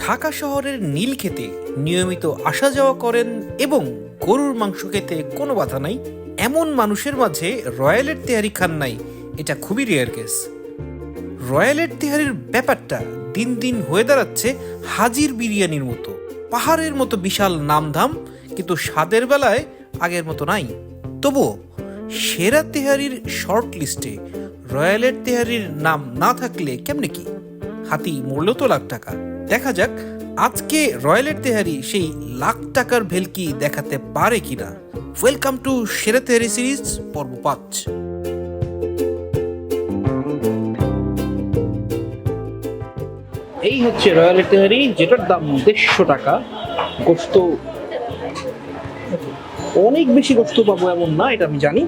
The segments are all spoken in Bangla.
ঢাকা শহরের নীলক্ষেতে নিয়মিত আসা যাওয়া করেন এবং গরুর মাংস খেতে কোনো বাধা নাই, এমন মানুষের মাঝে রয়্যালের তেহারি খান নাই, এটা খুবই রেয়ার কেস রয়্যালের তেহারির ব্যাপারটা দিন দিন হয়ে দাঁড়াচ্ছে হাজির বিরিয়ানির মতো। পাহাড়ের মতো বিশাল নামধাম, কিন্তু স্বাদের বেলায় আগের মতো নাই। তবুও সেরা তেহারির শর্ট লিস্টে রয়্যালের তেহারির নাম না থাকলে কেমনে কি? হাতি মূল্য তো লাখ টাকা। দেখা যাক, আজকে রয়্যালের তেহারি সেই লাখ টাকার ভেলকি দেখাতে পারে কিনা। ওয়েলকাম টু সেরা তেহারি সিরিজ, পর্ব পাঁচ। এই হচ্ছে রয়্যাল তেহারি, যেটার দাম দেড়শো টাকা। গোস্ত অনেক বেশি গোস্ত পাবো এমন না, এটা আমি জানি।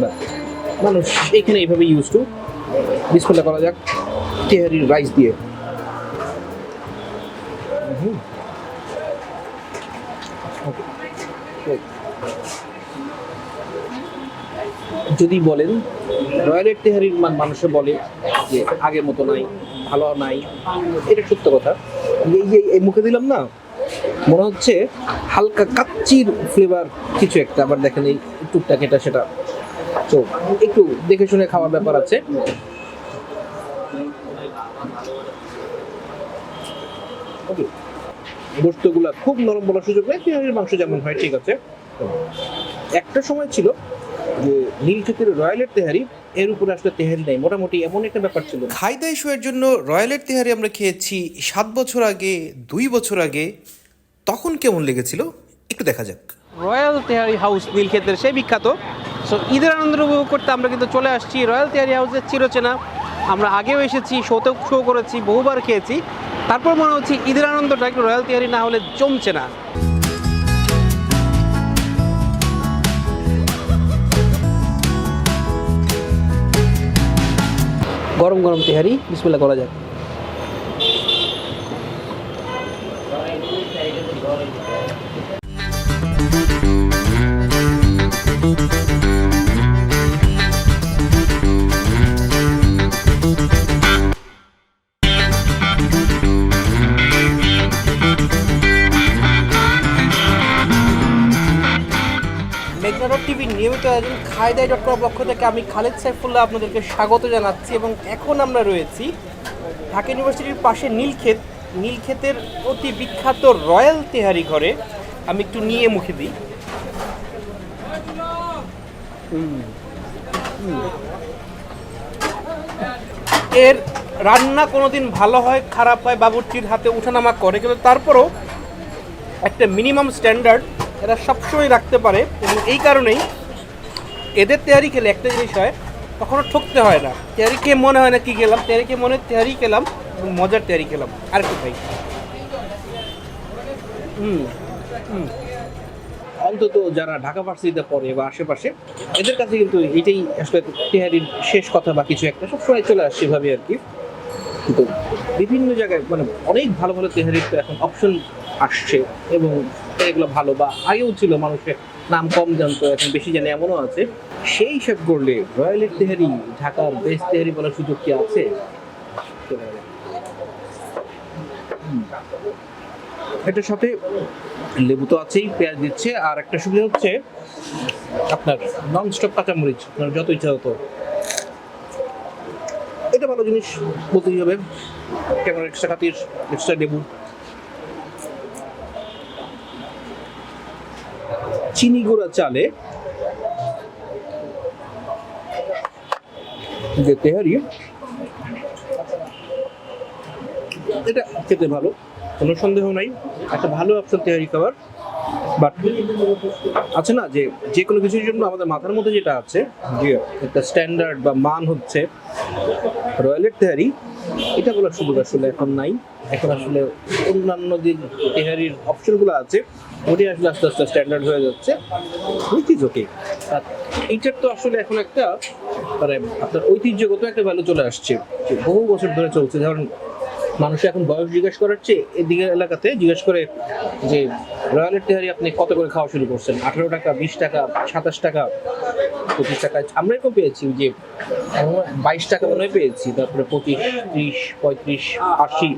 But মানুষ এখানে এইভাবে ইউজ টু বিসমিল্লা করা যাক। তেহারির রাইস দিয়ে। যদি বলেন, রয়্যালের তেহারির মান মানুষে বলে যে আগের মতো নাই, ভালো নাই, এটা সত্য কথা। এই যে, এই মুখে দিলাম না, মনে হচ্ছে হালকা কাচ্চির ফ্লেভার কিছু একটা, আবার দেখেন এই টুকটাক এটা, সেটা। তো একটু দেখে শুনে খাওয়ার ব্যাপার আছে। ওকে। গোস্তগুলা খুব নরম বলার সুযোগ নেই তেহারির মাংস যেমন হয় ঠিক আছে। একটা সময় ছিল যে নীলক্ষেতের রয়্যালের তেহারি এর উপরে আসলে তেহারি নাই মোটামুটি এমন একটা ব্যাপার ছিল। খাইদাই শোয়ের জন্য রয়্যালের তেহারি আমরা খেয়েছি সাত বছর আগে দুই বছর আগে। তখন কেমন লেগেছিল? একটু দেখা যাক। রয়্যাল তেহারি হাউস নীলক্ষেতের সেই বিখ্যাত সো ঈদের আনন্দ উপভোগ করতে আমরা কিন্তু চলে আসছি রয়্যাল তেহারি হাউসের চিরচেনা। আমরা আগেও এসেছি, শোতেও শো করেছি, বহুবার খেয়েছি। তারপর মনে হচ্ছে ঈদের আনন্দটা একটু রয়্যাল তেহারি না হলে জমছে না। গরম গরম তেহারি বিসমিল্লা করা যাক। মেঘনারব টিভির নিয়মিত আয়োজন খায়দাই ডট কম পক্ষ থেকে। আমি খালেদ সাইফুল্লাহ আপনাদেরকে স্বাগত জানাচ্ছি এবং এখন আমরা রয়েছি ঢাকা ইউনিভার্সিটির পাশে নীলক্ষেত। নীলক্ষেতের অতি বিখ্যাত রয়্যাল তেহারি ঘরে। আমি একটু নিয়ে মুখে দিই। এর রান্না কোনোদিন ভালো হয়, খারাপ হয়, বাবুর্চির হাতে উঠানামা করে, কিন্তু তারপরও একটা মিনিমাম স্ট্যান্ডার্ড এরা সবসময় রাখতে পারে এবং এই কারণেই এদের তেয়ারি খেলে একটা জিনিস হয়, কখনো ঠকতে হয় না। তেয়ারি খেয়ে মনে হয় না কি খেলাম তেয়ারি খেয়ে মনে তেয়ারি খেলাম এবং মজার তেয়ারি খেলাম। আর কি ভাই। হুম হুম। অন্তত যারা ঢাকা ভার্সিটিতে পড়ে বা আশেপাশে, এদের কাছে কিন্তু এটাই আসলে তেহারির শেষ কথা বা কিছু একটা। সবসময় চলে আসছে এভাবে আর কি। কিন্তু বিভিন্ন জায়গায় মানে অনেক ভালো ভালো তেহারির তো এখন অপশন আসছে এবং এগুলো ভালো বা আগেও ছিল মানুষের নাম কম জানতো, এখন বেশি জানে এমনও আছে। সেই হিসাব করলে রয়্যালের তেহারি, ঢাকার বেস্ট তেহারি বলার সুযোগ কি আছে? এটার সাথে লেবু তো আছেই, পেঁয়াজ দিচ্ছে, আর একটা সুবিধা হচ্ছে আপনার নন স্টপ কাঁচামরিচ, আপনার যত ইচ্ছা হতো এটা ভালো জিনিস বলতেই হবে। কেমন এক্সট্রা খাতির এক্সট্রা লেবু? চিনি গুঁড়া চালে যে তেহারি এটা খেতে ভালো। কোনো সন্দেহ নাই। একটা ভালো অপশন তেহারি খাবার। বাট আছে না যে যে কোনো কিছুর জন্য আমাদের মাথার মধ্যে যেটা আছে, যে একটা স্ট্যান্ডার্ড বা মান হচ্ছে রয়্যালের তেহারি এটা বলার সুযোগ আসলে এখন নাই। এখন আসলে অন্যান্য যে তেহারির অপশনগুলো আছে ওটি আসলে আস্তে আস্তে স্ট্যান্ডার্ড হয়ে যাচ্ছে। ঐতিহ্যকে ওকে এইটার তো আসলে এখন একটা মানে আপনার ঐতিহ্যগত একটা ভ্যালু চলে আসছে। বহু বছর ধরে চলছে। ধরেন মানুষ এখন বয়স জিজ্ঞেস করার চেয়ে এদিকে এলাকাতে জিজ্ঞেস করে যে, রয়্যালের তেহারি আপনি কত করে খাওয়া শুরু করছেন? আঠারো টাকা, বিশ টাকা, সাতাশ টাকা, পঁচিশ টাকা। আমরা এরকম পেয়েছি যে বাইশ টাকা মনে পেয়েছি, তারপরে পঁচিশ, ত্রিশ, পঁয়ত্রিশ, আশি।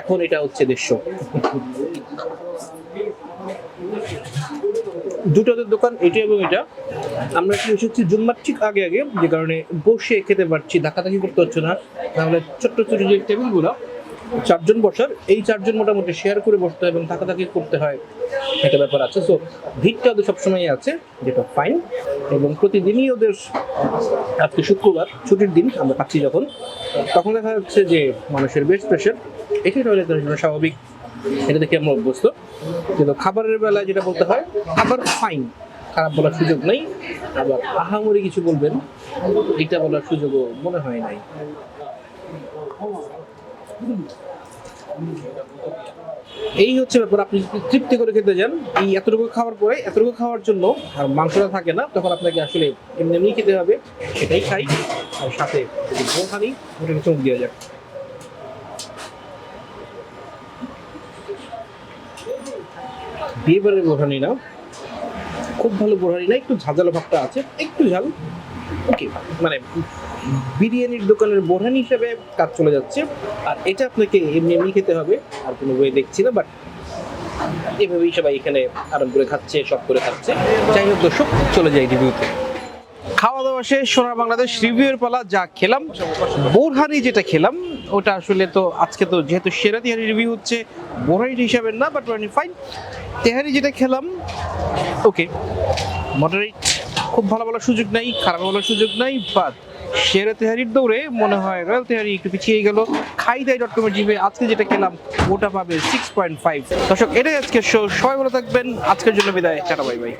এখন এটা হচ্ছে দেড়শো। দুটোদের দোকান, এটা এবং এটা। আমরা কি এসেছি জুম্মার ঠিক আগে আগে, যে কারণে বসে খেতে পারছি, ধাক্কাধাক্কি করতে হচ্ছে না। তাহলে ছোট্ট ছোট যে টেবিলগুলো চারজন বসার, এই চারজন মোটামুটি শেয়ার করে বসতে হয় এবং ধাক্কাধাক্কি করতে হয় একটা ব্যাপার আছে। সো ভিড়টা ওদের সবসময় আছে, যেটা ফাইন এবং প্রতিদিনই ওদের, আজকে শুক্রবার, ছুটির দিন, আমরা পাচ্ছি যখন, তখন দেখা যাচ্ছে যে মানুষের বেশ প্রেশার এটাই রয়েছে স্বাভাবিক। এটা দেখে আমরা অভ্যস্ত? কিন্তু খাবারের বেলায় যেটা বলতে হয়, খাবার ফাইন খারাপ বলার সুযোগ নেই। আবার আহামরি কিছু বলবেন, এটা বলার সুযোগও মনে হয় নাই। এই হচ্ছে ব্যাপার, আপনি তৃপ্তি করে খেতে যান, এই এতটুকু খাওয়ার পরে, এতটুকু খাওয়ার জন্য আর মাংসটা থাকে না, তখন আপনাকে আসলে এমনি এমনি খেতে হবে, সেটাই খাই। আর সাথে যদি বোখানি ওটাকে চোখ দেওয়া যাক। বিয়েবারের বোরহানি না। খুব ভালো বোরহানি না, একটু ঝাঁঝালো ভাবটা আছে, একটু ঝাল। ওকে মানে বিরিয়ানির দোকানের বোরহানি হিসেবে কাজ চলে যাচ্ছে। আর এটা আপনাকে এমনি এমনি খেতে হবে, আর কোনো ওয়ে দেখছি না বাট এভাবেই সবাই এখানে আরাম করে খাচ্ছে সব করে খাচ্ছে। যাই হোক দর্শক, চলে যাই রিভিউতে খাওয়া দাওয়া শেষ, সোনার বাংলাদেশ রিভিউয়ের পালা যা খেলাম, বোরহানি যেটা খেলাম, ওটা আসলে তো আজকে তো যেহেতু সেরা তিহারি রিভিউ হচ্ছে, বোরহানি হিসাবে না বাট ফাইন তেহারি যেটা খেলাম ওকে মডারেট খুব ভালো বলার সুযোগ নাই, খারাপ বলার সুযোগ নাই বাট সেরা তেহারির দৌড়ে মনে হয় রয়্যাল তেহারি একটু পিছিয়ে গেল। খাই দাই ডট কমের জিমে আজকে যেটা খেলাম, ওটা পাবে সিক্স পয়েন্ট ফাইভ দর্শক, এটাই আজকের শো সবাই ভালো থাকবেন। আজকের জন্য বিদায়। Tata bye bye